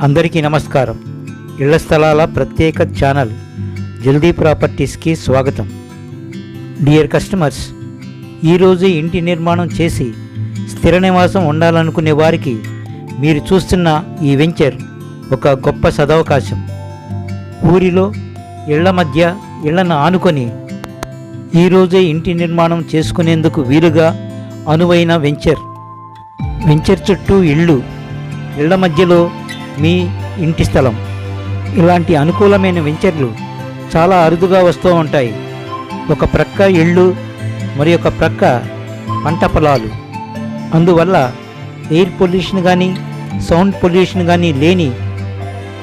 అందరికీ నమస్కారం. ఇళ్ళ స్థలాల ప్రత్యేక ఛానల్ జల్దీ ప్రాపర్టీస్కి స్వాగతం. డియర్ కస్టమర్స్ ఈరోజు ఇంటి నిర్మాణం చేసి స్థిర నివాసం ఉండాలనుకునే వారికి మీరు చూస్తున్న ఈ వెంచర్ ఒక గొప్ప సదవకాశం. ఊరిలో ఇళ్ళ మధ్య ఇళ్ళను ఆనుకొని ఈరోజే ఇంటి నిర్మాణం చేసుకునేందుకు వీలుగా అనువైన వెంచర్. వెంచర్ చుట్టూ ఇళ్ళు ఇళ్ళ మధ్యలో మీ ఇంటి స్థలం. ఇలాంటి అనుకూలమైన వెంచర్లు చాలా అరుదుగా వస్తూ ఉంటాయి. ఒక ప్రక్క ఇళ్ళు మరి ఒక ప్రక్క పంట పొలాలు. అందువల్ల ఎయిర్ పొల్యూషన్ కానీ సౌండ్ పొల్యూషన్ కానీ లేని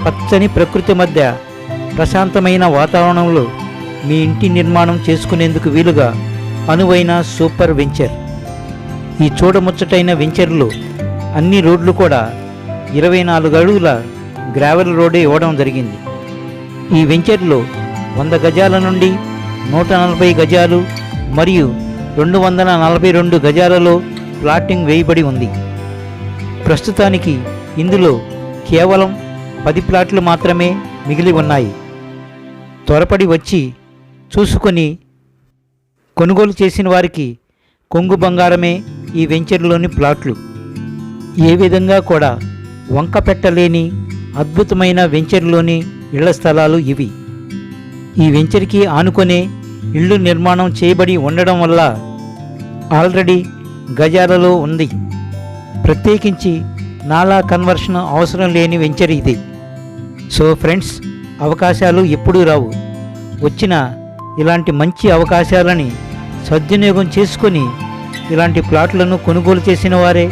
పచ్చని ప్రకృతి మధ్య ప్రశాంతమైన వాతావరణంలో మీ ఇంటి నిర్మాణం చేసుకునేందుకు వీలుగా అనువైన సూపర్ వెంచర్. ఈ చూడముచ్చటైన వెంచర్లు అన్ని రోడ్లు కూడా ఇరవై నాలుగు అడుగుల గ్రావెల్ రోడ్డే ఇవ్వడం జరిగింది. ఈ వెంచర్లో వంద గజాల నుండి నూట నలభై గజాలు మరియు రెండు వందల నలభై రెండు గజాలలో ప్లాటింగ్ వేయబడి ఉంది. ప్రస్తుతానికి ఇందులో కేవలం పది ప్లాట్లు మాత్రమే మిగిలి ఉన్నాయి. త్వరపడి వచ్చి చూసుకొని కొనుగోలు చేసిన వారికి కొంగు బంగారమే ఈ వెంచర్లోని ప్లాట్లు. ఏ విధంగా కూడా వంక పెట్టలేని అద్భుతమైన వెంచర్లోని ఇళ్ళ స్థలాలు ఇవి. ఈ వెంచర్కి ఆనుకునే ఇళ్ళు నిర్మాణం చేయబడి ఉండడం వల్ల ఆల్రెడీ గజాలలో ఉంది. ప్రత్యేకించి నాలా కన్వర్షన్ అవసరం లేని వెంచర్ ఇది. సో ఫ్రెండ్స్ అవకాశాలు ఎప్పుడూ రావు. వచ్చిన ఇలాంటి మంచి అవకాశాలని సద్వినియోగం చేసుకొని ఇలాంటి ప్లాట్లను కొనుగోలు చేసిన వారే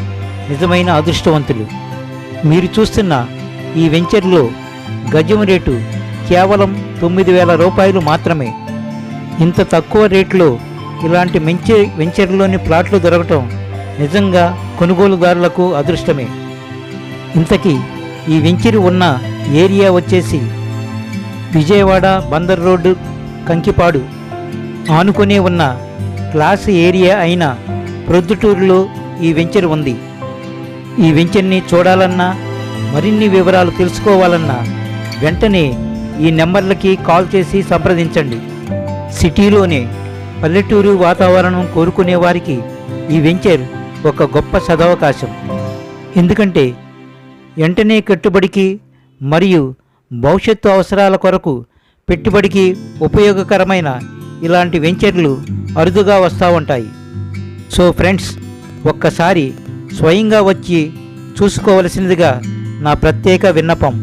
నిజమైన అదృష్టవంతులు. మీరు చూస్తున్న ఈ వెంచర్లో గజం రేటు కేవలం తొమ్మిది వేల రూపాయలు మాత్రమే. ఇంత తక్కువ రేట్లో ఇలాంటి మంచి వెంచర్లోని ప్లాట్లు దొరకటం నిజంగా కొనుగోలుదారులకు అదృష్టమే. ఇంతకీ ఈ వెంచర్ ఉన్న ఏరియా వచ్చేసి విజయవాడ బందర్ రోడ్డు కంకిపాడు. ఆనుకునే ఉన్న క్లాస్ ఏరియా అయిన ప్రొద్దుటూరులో ఈ వెంచర్ ఉంది. ఈ వెంచర్ని చూడాలన్నా మరిన్ని వివరాలు తెలుసుకోవాలన్నా వెంటనే ఈ నెంబర్లకి కాల్ చేసి సంప్రదించండి. సిటీలోనే పల్లెటూరు వాతావరణం కోరుకునే వారికి ఈ వెంచర్ ఒక గొప్ప సదవకాశం. ఎందుకంటే వెంటనే కట్టుబడికి మరియు భవిష్యత్తు అవసరాల కొరకు పెట్టుబడికి ఉపయోగకరమైన ఇలాంటి వెంచర్లు అరుదుగా వస్తూ ఉంటాయి. సో ఫ్రెండ్స్ ఒక్కసారి స్వయంగా వచ్చి చూసుకోవలసినదిగా నా ప్రత్యేక విన్నపం.